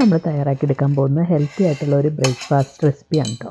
നമ്മൾ തയ്യാറാക്കി എടുക്കാൻ പോകുന്നത് ഹെൽത്തി ആയിട്ടുള്ള ഒരു ബ്രേക്ക്ഫാസ്റ്റ് റെസിപ്പിയാണ് കേട്ടോ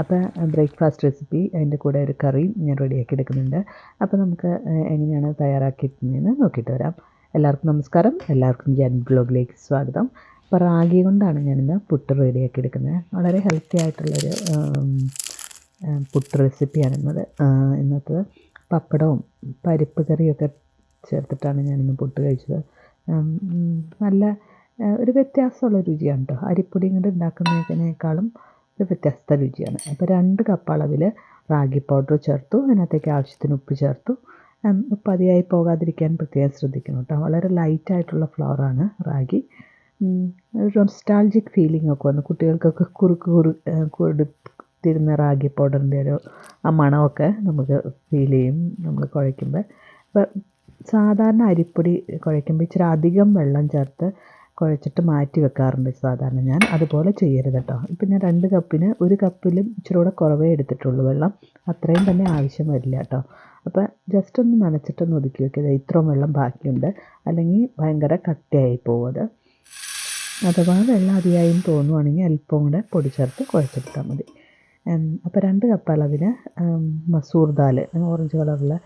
അപ്പോൾ ബ്രേക്ക്ഫാസ്റ്റ് റെസിപ്പി അതിന്റെ കൂടെ ഒരു കറിയും ഞാൻ റെഡിയാക്കി എടുക്കുന്നുണ്ട്. അപ്പോൾ നമുക്ക് എങ്ങനെയാണ് തയ്യാറാക്കിയിട്ടുന്നതെന്ന് നോക്കിയിട്ട് വരാം. എല്ലാവർക്കും നമസ്കാരം. എല്ലാവർക്കും ഞാൻ ബ്ലോഗിലേക്ക് സ്വാഗതം. റാഗി കൊണ്ടാണ് ഞാനിന്ന് പുട്ട് റെഡിയാക്കി എടുക്കുന്നത്. വളരെ ഹെൽത്തി ആയിട്ടുള്ളൊരു പുട്ട് റെസിപ്പിയാണ് ഇന്നത്. ഇന്നത്തെ പപ്പടവും പരിപ്പ് കറിയൊക്കെ ചേർത്തിട്ടാണ് ഞാനിന്ന് പുട്ട് കഴിച്ചത്. നല്ല ഒരു വ്യത്യാസമുള്ള രുചിയാണ് കേട്ടോ അരിപ്പൊടി കൊണ്ട് ഉണ്ടാക്കുന്നതിനേക്കാളും ഒരു വ്യത്യസ്ത രുചിയാണ്. അപ്പോൾ രണ്ട് കപ്പ് അളവിൽ റാഗി പൗഡർ ചേർത്തു അതിനകത്തേക്ക് ആവശ്യത്തിന് ഉപ്പ് ചേർത്തു. ഉപ്പ് അതിയായി പോകാതിരിക്കാൻ പ്രത്യേകം ശ്രദ്ധിക്കണം കേട്ടോ വളരെ ലൈറ്റായിട്ടുള്ള ഫ്ലവറാണ് റാഗി. ഒരു നൊസ്റ്റാൾജിക് ഫീലിംഗ് ഒക്കെ വന്നു. കുട്ടികൾക്കൊക്കെ കുറുക്ക് കുറു കൊടുത്തിരുന്ന റാഗി പൗഡറിന്റെ ഒരു ആ മണമൊക്കെ നമുക്ക് ഫീൽ ചെയ്യും നമ്മൾ കുഴയ്ക്കുമ്പോൾ സാധാരണ അരിപ്പൊടി കുഴയ്ക്കുമ്പോൾ ഇച്ചിരി അധികം വെള്ളം ചേർത്ത് കുഴച്ചിട്ട് മാറ്റി വെക്കാറുണ്ട് സാധാരണ ഞാൻ. അതുപോലെ ചെയ്യരുത് കേട്ടോ. ഇപ്പം ഞാൻ രണ്ട് കപ്പിന് ഒരു കപ്പിലും ഇച്ചിരി കൂടെ കുറവേ എടുത്തിട്ടുള്ളൂ വെള്ളം. അത്രയും തന്നെ ആവശ്യം വരില്ല കേട്ടോ. അപ്പം ജസ്റ്റ് ഒന്ന് നനച്ചിട്ടൊന്ന് ഒതുക്കി വെക്കുക ഇത്രയും വെള്ളം ബാക്കിയുണ്ട്. അല്ലെങ്കിൽ ഭയങ്കര കട്ടിയായി പോകും അഥവാ വെള്ളം അതിയായി തോന്നുവാണെങ്കിൽ അല്പം കൂടെ പൊടി ചേർത്ത് കുഴച്ചെടുത്താൽ മതി. അപ്പോൾ രണ്ട് കപ്പ് അളവിന് മസൂർ ദാൽ ഓറഞ്ച് കളറുള്ള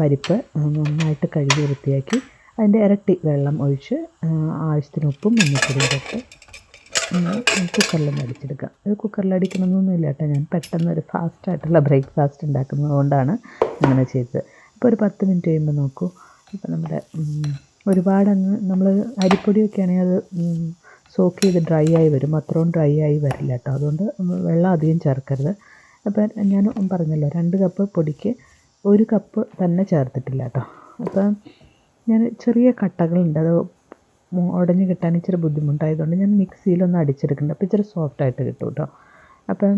പരിപ്പ് നന്നായിട്ട് കഴുകി വൃത്തിയാക്കി അതിന്റെ ഇരട്ടി വെള്ളം ഒഴിച്ച് ആവശ്യത്തിന് ഉപ്പും മഞ്ഞൾപ്പൊടിയും ഇട്ട് കുക്കറിൽ അടിച്ചെടുക്കുക. ഇത് കുക്കറിൽ അടിക്കണമെന്നൊന്നുമില്ല കേട്ടോ. ഞാൻ പെട്ടെന്ന് ഒരു ഫാസ്റ്റായിട്ടുള്ള ബ്രേക്ക്ഫാസ്റ്റ് ഉണ്ടാക്കുന്നത് കൊണ്ടാണ് അങ്ങനെ ചെയ്തത്. ഇപ്പോൾ ഒരു പത്ത് മിനിറ്റ് കഴിയുമ്പോൾ നോക്കൂ. ഇപ്പോൾ നമ്മുടെ ഒരുപാടങ്ങ് നമ്മൾ അരിപ്പൊടിയൊക്കെ ആണെങ്കിൽ അത് സോക്ക് ചെയ്ത് ഡ്രൈ ആയി വരും. അത്രയും ഡ്രൈ ആയി വരില്ല കേട്ടോ. അതുകൊണ്ട് വെള്ളം അധികം ചേർക്കരുത്. അപ്പോൾ ഞാൻ പറഞ്ഞല്ലോ രണ്ട് കപ്പ് പൊടിക്ക് ഒരു കപ്പ് തന്നെ ചേർത്തിട്ടില്ല കേട്ടോ. അപ്പം ഞാൻ ചെറിയ കട്ടകളുണ്ട്. അത് ഉടഞ്ഞു കിട്ടാൻ ഇച്ചിരി ബുദ്ധിമുട്ടായതുകൊണ്ട് ഞാൻ മിക്സിയിലൊന്ന് അടിച്ചെടുക്കുന്നുണ്ട്. അപ്പോൾ ഇച്ചിരി സോഫ്റ്റായിട്ട് കിട്ടും കേട്ടോ അപ്പം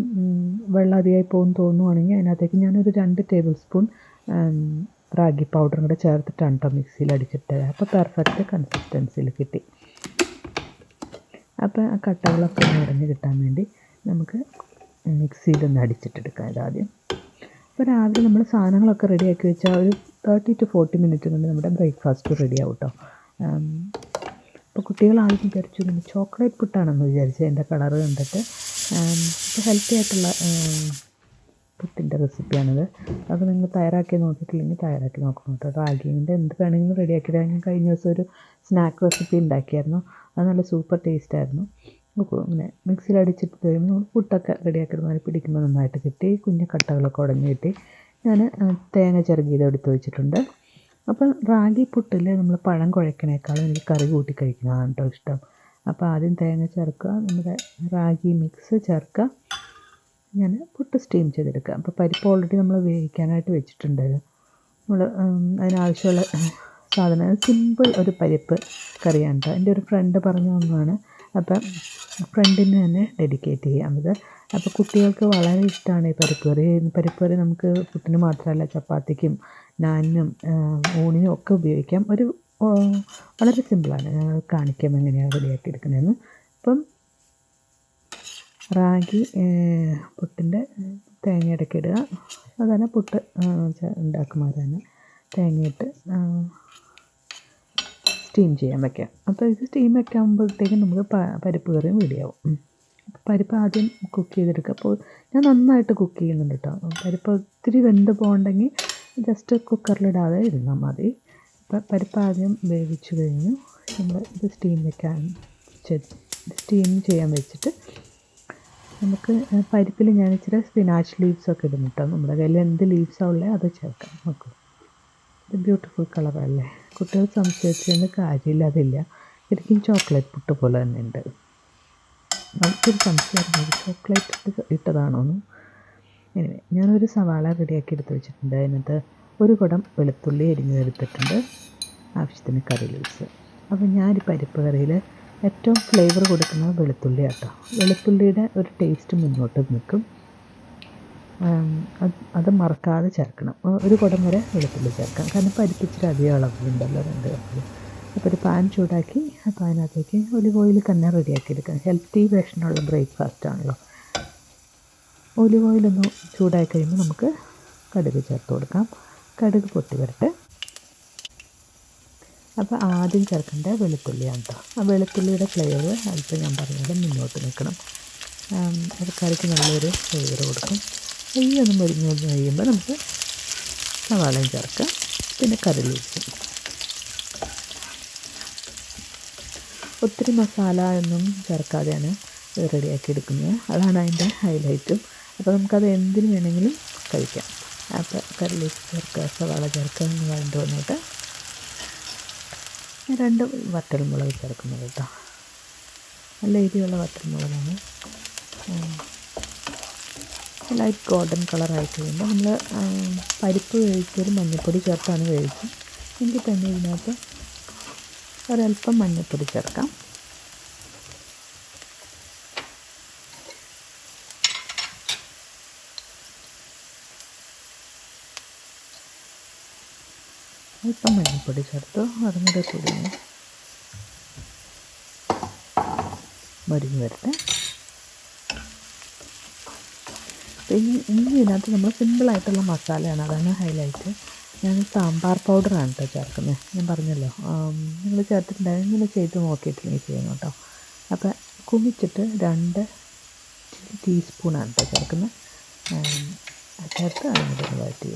വെള്ളം അധികമായി പോകും തോന്നുവാണെങ്കിൽ അതിനകത്തേക്ക് ഞാനൊരു രണ്ട് ടേബിൾ സ്പൂൺ റാഗി പൗഡറും കൂടെ ചേർത്തിട്ടാണ് കേട്ടോ മിക്സിയിൽ അടിച്ചിട്ടത്. അപ്പോൾ പെർഫെക്റ്റ് കൺസിസ്റ്റൻസിയിൽ കിട്ടി. അപ്പോൾ ആ കട്ടകളൊക്കെ ഉടഞ്ഞ് കിട്ടാൻ വേണ്ടി നമുക്ക് മിക്സിയിലൊന്ന് അടിച്ചിട്ടെടുക്കാം ഇതാദ്യം അപ്പോൾ രാവിലെ നമ്മൾ സാധനങ്ങളൊക്കെ റെഡിയാക്കി വെച്ചാൽ ഒരു തേർട്ടി ടു ഫോർട്ടി മിനിറ്റ് കൊണ്ട് നമ്മുടെ ബ്രേക്ക്ഫാസ്റ്റ് റെഡി ആവും കേട്ടോ അപ്പോൾ കുട്ടികൾ ആദ്യം വിചാരിച്ചു നമ്മൾ ചോക്ലേറ്റ് പുട്ടാണെന്ന് വിചാരിച്ചു എന്റെ കളർ കണ്ടിട്ട്. ഇപ്പോൾ ഹെൽത്തി ആയിട്ടുള്ള പുട്ടിന്റെ റെസിപ്പിയാണിത് അത് നിങ്ങൾ തയ്യാറാക്കി നോക്കിയിട്ടില്ലെങ്കിൽ തയ്യാറാക്കി നോക്കണം കേട്ടോ റാഗിന്റെ എന്ത് വേണമെങ്കിലും റെഡിയാക്കി ഞാൻ കഴിഞ്ഞ ദിവസം ഒരു സ്നാക്ക് റെസിപ്പി ഉണ്ടാക്കിയായിരുന്നു. അത് നല്ല സൂപ്പർ ടേസ്റ്റ് ആയിരുന്നു. ഇങ്ങനെ മിക്സിയിൽ അടിച്ചിട്ട് കഴിയുമ്പോൾ നമ്മൾ പുട്ടൊക്കെ റെഡിയാക്കിയിട്ട് പിടിക്കുമ്പോൾ നന്നായിട്ട് കിട്ടി. കുഞ്ഞു കട്ടകളൊക്കെ ഉടഞ്ഞ് കിട്ടി. ഞാൻ തേങ്ങ ചിരകിയത് എടുത്ത് വെച്ചിട്ടുണ്ട്. അപ്പം റാഗി പുട്ടിൽ നമ്മൾ പഴം കുഴക്കണേക്കാളും എനിക്ക് കറി കൂട്ടി കഴിക്കുന്നതാണ് കേട്ടോ ഇഷ്ടം. അപ്പോൾ ആദ്യം തേങ്ങ ചേർക്കുക നമ്മുടെ റാഗി മിക്സ് ചേർക്കുക ഞാൻ പുട്ട് സ്റ്റീം ചെയ്തെടുക്കുക. അപ്പോൾ പരിപ്പ് ഓൾറെഡി നമ്മൾ വേവിക്കാനായിട്ട് വെച്ചിട്ടുണ്ട്. നമ്മൾ അതിനാവശ്യമുള്ള സാധനം സിമ്പിൾ ഒരു പരിപ്പ് കറിയാണ് കേട്ടോ എന്റെ ഒരു ഫ്രണ്ട് പറഞ്ഞു തന്നതാണ് അപ്പം ഫ്രണ്ടിന് തന്നെ ഡെഡിക്കേറ്റ് ചെയ്യാം ഇത്. അപ്പോൾ കുട്ടികൾക്ക് വളരെ ഇഷ്ടമാണ് ഈ പരിപ്പ് കറി പരിപ്പ് നമുക്ക് പുട്ടിന് മാത്രമല്ല ചപ്പാത്തിക്കും നാനിനും ഊണിനും ഒക്കെ ഉപയോഗിക്കാം. ഒരു വളരെ സിമ്പിളാണ്. കാണിക്കാം എങ്ങനെയാണ് റെഡിയാക്കി എടുക്കുന്നതെന്ന് അപ്പം റാഗി പുട്ടിന്റെ തേങ്ങ ഇടയ്ക്ക് അതാണ് പുട്ട് ഉണ്ടാക്കുമ്പോൾ തന്നെ തേങ്ങയിട്ട് സ്റ്റീം ചെയ്യാൻ വെക്കാം. അപ്പോൾ ഇത് സ്റ്റീം വെക്കാകുമ്പോഴത്തേക്കും നമുക്ക് പരിപ്പ് കറിയും റെഡിയാവും പരിപ്പ് ആദ്യം കുക്ക് ചെയ്തെടുക്കുക അപ്പോൾ ഞാൻ നന്നായിട്ട് കുക്ക് ചെയ്യുന്നുണ്ട് കേട്ടോ പരിപ്പ് ഒത്തിരി വെന്ത് പോകണ്ടെങ്കിൽ ജസ്റ്റ് കുക്കറിലിടാതെ ഇരുന്നാൽ മതി. അപ്പോൾ പരിപ്പ് ആദ്യം വേവിച്ച് കഴിഞ്ഞു. നമ്മൾ ഇത് സ്റ്റീം വെക്കാൻ സ്റ്റീം ചെയ്യാൻ വെച്ചിട്ട് നമുക്ക് പരിപ്പിൽ ഞാൻ ഇച്ചിരി സ്പിനാച്ച് ലീവ്സ് ഒക്കെ ഇടും കേട്ടോ നമ്മുടെ കയ്യിൽ എന്ത് ലീവ്സാണ് ഉള്ളത് അത് ചേർക്കാം. നോക്കൂ. ഇത് ബ്യൂട്ടിഫുൾ കളറല്ലേ കുട്ടികൾ സംശയിച്ചതിന് കാര്യമില്ല അതില്ല. ശരിക്കും ചോക്ലേറ്റ് പുട്ട് പോലെ തന്നെ ഉണ്ട്. നമുക്കൊരു സംശയമായിരുന്നു ചോക്ലേറ്റ് ഇട്ടതാണോ എന്ന്. എനിവേ ഞാനൊരു സവാള റെഡിയാക്കി എടുത്ത് വെച്ചിട്ടുണ്ട്. അതിനകത്ത് ഒരു കുടം വെളുത്തുള്ളി എരിഞ്ഞെടുത്തിട്ടുണ്ട് ആവശ്യത്തിന് കറി ലീവ്സ് അപ്പോൾ ഞാൻ ഈ പരിപ്പ് കറിയിൽ ഏറ്റവും ഫ്ലേവർ കൊടുക്കുന്നത് വെളുത്തുള്ളി കേട്ടോ വെളുത്തുള്ളിയുടെ ഒരു ടേസ്റ്റ് മുന്നോട്ട് നിൽക്കും. അത് മറക്കാതെ ചേർക്കണം. ഒരു കുടം വരെ വെളുത്തുള്ളി ചേർക്കാം. കാരണം പരിപ്പിച്ചിട്ട് അധികം അളവുണ്ടല്ലോ രണ്ട് കപ്പിൽ അപ്പോൾ ഒരു പാൻ ചൂടാക്കി ആ പാനകത്തേക്ക് ഒലിവ് ഓയിൽ തന്നെ റെഡിയാക്കി എടുക്കാം. ഹെൽത്തി വേഷനുള്ള ബ്രേക്ക്ഫാസ്റ്റ് ആണല്ലോ. ഒലിവ് ഓയിലൊന്ന് ചൂടായി കഴിയുമ്പോൾ നമുക്ക് കടുക് ചേർത്ത് കൊടുക്കാം. കടുക് പൊട്ടി വരട്ടെ. അപ്പോൾ ആദ്യം ചേർക്കേണ്ട വെളുത്തുള്ളിയാണ് കേട്ടോ ആ വെളുത്തുള്ളിയുടെ ഫ്ലേവർ അല്പം ഞാൻ പറഞ്ഞത് മുന്നോട്ട് നിൽക്കണം അത് കറിക്ക് നല്ലൊരു ഫ്ലേവർ കൊടുക്കും. ഒന്ന് മുരിഞ്ഞ് വന്ന് കഴിയുമ്പോൾ നമുക്ക് സവാളയും ചേർക്കാം. പിന്നെ കറി ലീവ്സും ഒത്തിരി മസാല ഒന്നും ചേർക്കാതെയാണ് റെഡിയാക്കി എടുക്കുന്നത്. അതാണ് അതിന്റെ ഹൈലൈറ്റും. അപ്പോൾ നമുക്കത് എന്തിനു വേണമെങ്കിലും കഴിക്കാം. അപ്പോൾ കറി ലീഫ് ചേർക്കുക സവാള ചേർക്കുക എന്ന് പറഞ്ഞിട്ട് വന്നിട്ട് രണ്ട് വറ്റൽമുളക് ചേർക്കുന്നത് കേട്ടോ. നല്ല എരിയുള്ള വറ്റൽമുളകാണ്. ലൈറ്റ് ഗോൾഡൻ കളറായി കഴിയുമ്പോൾ നമ്മൾ പരിപ്പ് വേവിച്ചൊരു മഞ്ഞൾപ്പൊടി ചേർത്താണ് വേവിച്ചത് എങ്കിൽ തന്നെ ഇതിനകത്ത് ഒരല്പം മഞ്ഞൾപ്പൊടി ചേർക്കാം. അല്പം മഞ്ഞൾപ്പൊടി ചേർത്ത് അതും കൂടെ മരുന്ന് മരിഞ്ഞ് വരട്ടെ ഈ ഈ ഇതിനകത്ത് നമ്മൾ സിമ്പിളായിട്ടുള്ള മസാലയാണ്. അതാണ് ഹൈലൈറ്റ് ഞാൻ സാമ്പാർ പൗഡറാണ് കേട്ടോ ചേർക്കുന്നത് ഞാൻ പറഞ്ഞല്ലോ. നിങ്ങൾ ചേർത്തിട്ടുണ്ടായിരുന്നു ഇങ്ങനെ ചെയ്ത് നോക്കിയിട്ടില്ലെങ്കിൽ ചെയ്യണം കേട്ടോ അപ്പോൾ കുമിച്ചിട്ട് രണ്ട് ടീസ്പൂണാണ് കേട്ടോ ചേർക്കുന്നത് ചേർത്ത് അങ്ങോട്ട് വഴറ്റി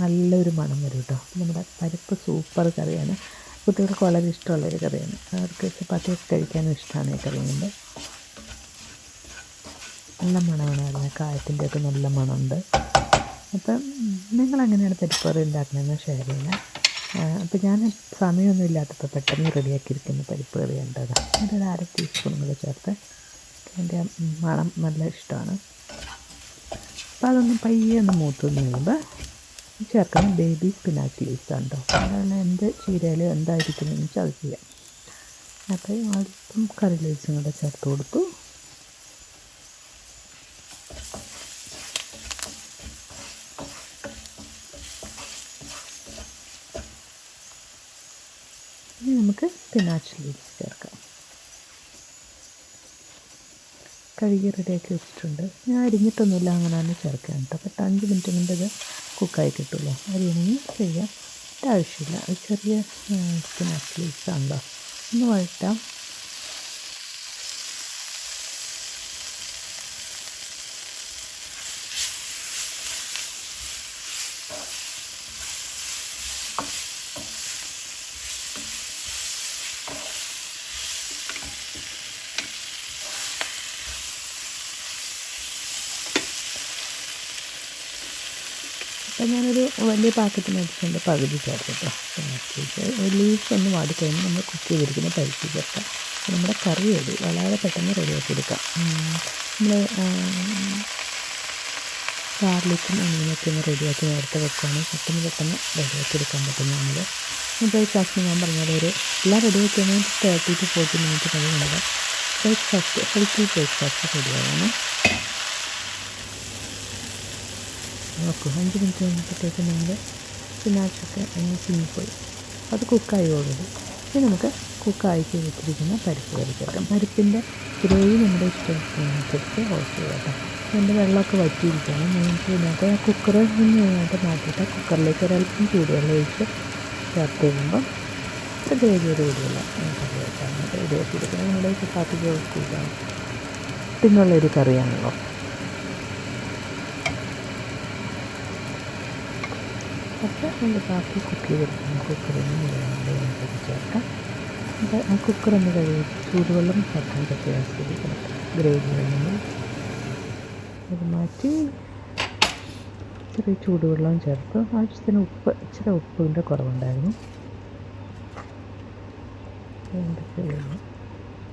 നല്ലൊരു മണം വരും കേട്ടോ നമ്മുടെ പരിപ്പ് സൂപ്പർ കറിയാണ്. കുട്ടികൾക്ക് വളരെ ഇഷ്ടമുള്ളൊരു കറിയാണ്. അവർക്ക് ചപ്പാത്തിയൊക്കെ കഴിക്കാനും ഇഷ്ടമാണ് ഈ കറി കൊണ്ട്. നല്ല മണമാണ് വരുന്നത് കായത്തിന്റെ ഒക്കെ നല്ല മണമുണ്ട്. അപ്പം നിങ്ങൾ എങ്ങനെയാണ് പരിപ്പറി കറി ഉണ്ടാക്കുന്നതെന്ന് ഷെയർ ചെയ്യുന്നത് അപ്പം ഞാൻ സമയമൊന്നും ഇല്ലാത്തപ്പോൾ പെട്ടെന്ന് റെഡിയാക്കിയിരിക്കുന്ന പരിപ്പ് കറി അതിന്റെ അതൊരു അര ടീസ്പൂൺ കൂടെ ചേർത്ത് അതിന്റെ മണം നല്ല ഇഷ്ടമാണ്. അപ്പോൾ അതൊന്ന് പയ്യെ ഒന്ന് മൂത്ത് കഴിയുമ്പോൾ ചേർക്കണം ബേബി സ്പിനാച്ച് ലീവ്സ് ഉണ്ടോ? അതാണ് എന്ത് ചീരയിൽ എന്തായിരിക്കുന്നതെന്ന് വെച്ചാൽ അത് ചെയ്യാം. അപ്പോൾ അല്പം കറി ലീവ്സും കൂടെ ചേർത്ത് കൊടുത്തു ഇനി നമുക്ക് സ്പിനാച്ച് ലീവ്സ് ചേർക്കാം കഴുകി വെച്ചിട്ടുണ്ട് ഞാൻ അരിഞ്ഞിട്ടൊന്നുമില്ല അങ്ങനെയാണ് ചേർക്കാൻ ചേർക്കാം കേട്ടോ പത്ത് അഞ്ച് മിനിറ്റ് കൊണ്ട് കുക്കായി കിട്ടുമല്ലോ അരിയണമെങ്കിൽ ചെയ്യാം ആവശ്യമില്ല ചെറിയ സ്പിനാച്ച് ലീവ്സ് ആണല്ലോ ഒന്ന് വഴറ്റാം അപ്പം ഞാനൊരു വലിയ പാക്കറ്റ് മേടിച്ചുകൊണ്ട് പകുതി ഒരു ലീഫ് ഒന്ന് വാടിക്കഴിഞ്ഞ് നമ്മൾ കുക്ക് ചെയ്തിരിക്കുന്ന പരിപ്പ് ചേർക്കാം നമ്മുടെ കറി റെഡി വളരെ പെട്ടെന്ന് റെഡിയാക്കി എടുക്കാം. നമ്മൾ ഗാർലിക്കും അങ്ങനെയൊക്കെ ഒന്ന് റെഡിയാക്കി നേരത്തെ വെക്കുകയാണെങ്കിൽ പെട്ടെന്ന് പെട്ടെന്ന് റെഡിയാക്കി എടുക്കാൻ പറ്റും നമ്മൾ ബ്രേക്ക്ഫാസ്റ്റ് ഞാൻ പറഞ്ഞത് ഒരു എല്ലാം റെഡിയാക്കി കഴിഞ്ഞാൽ തേർട്ടി ടു ഫോർട്ടി മിനിറ്റ് നമ്മുടെ ബ്രേക്ക്ഫാസ്റ്റ് ഹെൽത്തി ബ്രേക്ക്ഫാസ്റ്റ് റെഡിയാകണം നോക്കൂ അഞ്ച് മിനിറ്റ് കഴിഞ്ഞപ്പോഴത്തേക്ക് നമ്മൾ സ്പിനാച്ചൊക്കെ ഒന്ന് ചിങ്ങിപ്പോയി അത് കുക്കായി ഓൾറെഡി ഇനി നമുക്ക് കുക്കായി വെച്ചിരിക്കുന്ന പരിപ്പ് കറിക്കാം പരിപ്പിന്റെ ഗ്രേവി നമ്മുടെ ഇഷ്ടത്തിനനുസരിച്ച് ഓഫ് ചെയ്യാം എന്റെ വെള്ളമൊക്കെ വറ്റിയിരിക്കുകയാണ്. നമുക്ക് ഇതിനകത്ത് കുക്കറിൽ നിന്ന് ഇതിനകത്ത് മാറ്റിയിട്ട് കുക്കറിലേക്ക് ഒരല്പം ചൂടുവെള്ളം ഒഴിച്ച് ചേർത്ത് കഴിയുമ്പം ഇത്ര ഗ്രേവിയോട് കൂടിയുള്ള കറി വെച്ചാണ് റെഡി ആക്കിയിരിക്കുന്നത്. നമ്മുടെ ചപ്പാത്തിക്ക് കൂട്ടാണ് പിന്നുള്ളൊരു കറിയാണല്ലോ. അപ്പോൾ അതിന്റെ ബാക്കി കുക്ക് ചെയ്തെടുക്കണം നിന്ന് ഇതിനകത്തേക്ക് ചേർക്കാം അപ്പോൾ ആ കുക്കറൊന്ന് കഴുകി ചൂടുവെള്ളം ചേർക്കാൻ പറ്റിയ ശ്രദ്ധിക്കണം ഗ്രേവി വേണമെങ്കിൽ അത് മാറ്റി ചെറിയ ചൂടുവെള്ളം ചേർത്ത് ആവശ്യത്തിന് ഉപ്പ് ഇച്ചിരി ഉപ്പിന്റെ കുറവുണ്ടായിരുന്നു.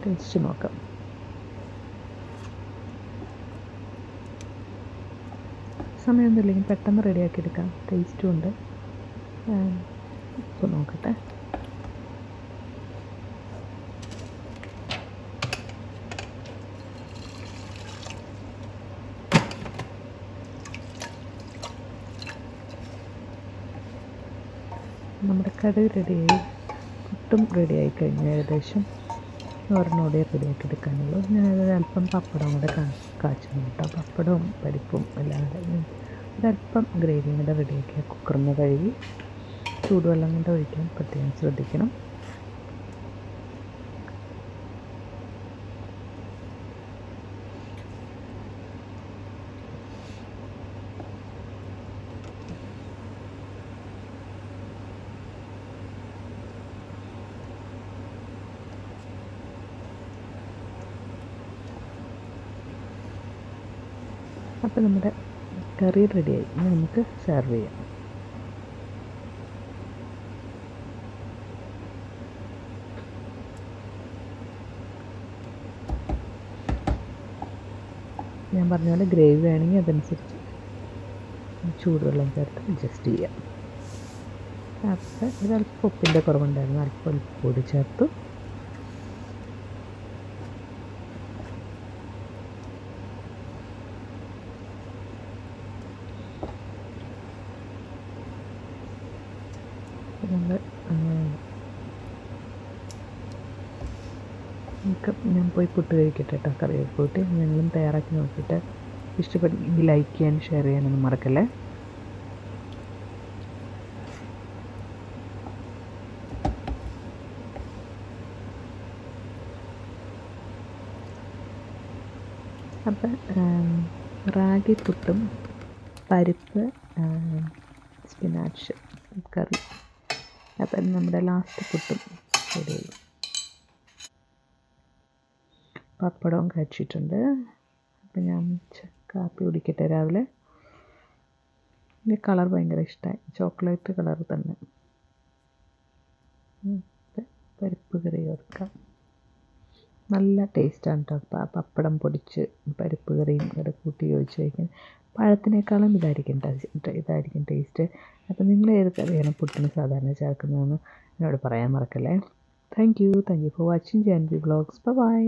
ടേസ്റ്റ് നോക്കാം. സമയമൊന്നുമില്ലെങ്കിൽ പെട്ടെന്ന് റെഡിയാക്കി എടുക്കാം ടേസ്റ്റും ഉണ്ട് ഇപ്പോൾ നോക്കട്ടെ. നമ്മുടെ കടുക് റെഡിയായി. പുട്ടും റെഡിയായി കഴിഞ്ഞു ഏകദേശം. ഒരെണ്ണോടെ റെഡിയാക്കി എടുക്കാനുള്ളൂ ഞാനത് അല്പം പപ്പടം കൂടെ കാ കാച്ചുന്നു കേട്ടോ. പപ്പടവും പരിപ്പും എല്ലാം കൂടെ ഒരല്പം ഗ്രേവിയും കൂടെ റെഡിയാക്കി കുക്കറിന് കഴുകി ചൂടുവെള്ളം കൊണ്ട് ഒഴിക്കാൻ പ്രത്യേകം ശ്രദ്ധിക്കണം. അപ്പോൾ നമ്മുടെ കറി റെഡിയായി. ഇനി നമുക്ക് സെർവ് ചെയ്യാം. ഞാൻ പറഞ്ഞ പോലെ ഗ്രേവി വേണമെങ്കിൽ അതനുസരിച്ച് ചൂടുവെള്ളം ചേർത്ത് അഡ്ജസ്റ്റ് ചെയ്യാം. അപ്പോൾ ഇതൽപ്പം ഉപ്പിന്റെ കുറവുണ്ടായിരുന്നു. അല്പം പൊടി ചേർത്തു നമ്മൾ നമുക്ക് ഞാൻ പോയി പുട്ട് കഴിക്കട്ടെ കേട്ടോ കറിയൊക്കെ കൂട്ടി നിങ്ങളും തയ്യാറാക്കി നോക്കിയിട്ട് ഇഷ്ടപ്പെട്ടെങ്കിൽ ലൈക്ക് ചെയ്യാൻ ഷെയർ ചെയ്യാനൊന്നും മറക്കല്ലേ? അപ്പം റാഗി പുട്ടും പരിപ്പ് സ്പിനാച്ച് കറി. അപ്പം നമ്മുടെ ലാസ്റ്റ് പുട്ടും റെഡിയായി പപ്പടവും കഴിച്ചിട്ടുണ്ട്. അപ്പം ഞാൻ കാപ്പി കുടിക്കട്ടെ രാവിലെ. കളർ ഭയങ്കര ഇഷ്ടമായി ചോക്ലേറ്റ് കളർ തന്നെ. പരിപ്പ് കറി ചേർക്കാം നല്ല ടേസ്റ്റാണ് കേട്ടോ പപ്പടം പൊടിച്ച് പരിപ്പ് കറിയും കൂടെ കൂട്ടി ഒഴിച്ച് കഴിക്കാൻ. പഴത്തിനേക്കാളും ഇതായിരിക്കും ഇതായിരിക്കും ടേസ്റ്റ് അപ്പോൾ നിങ്ങൾ ഏത് കറിയാണ് പുട്ടിന് സാധാരണ ചേർക്കുന്നതെന്ന് എന്നോട് പറയാൻ മറക്കല്ലേ. Thank you thank you for watching Janvi blogs bye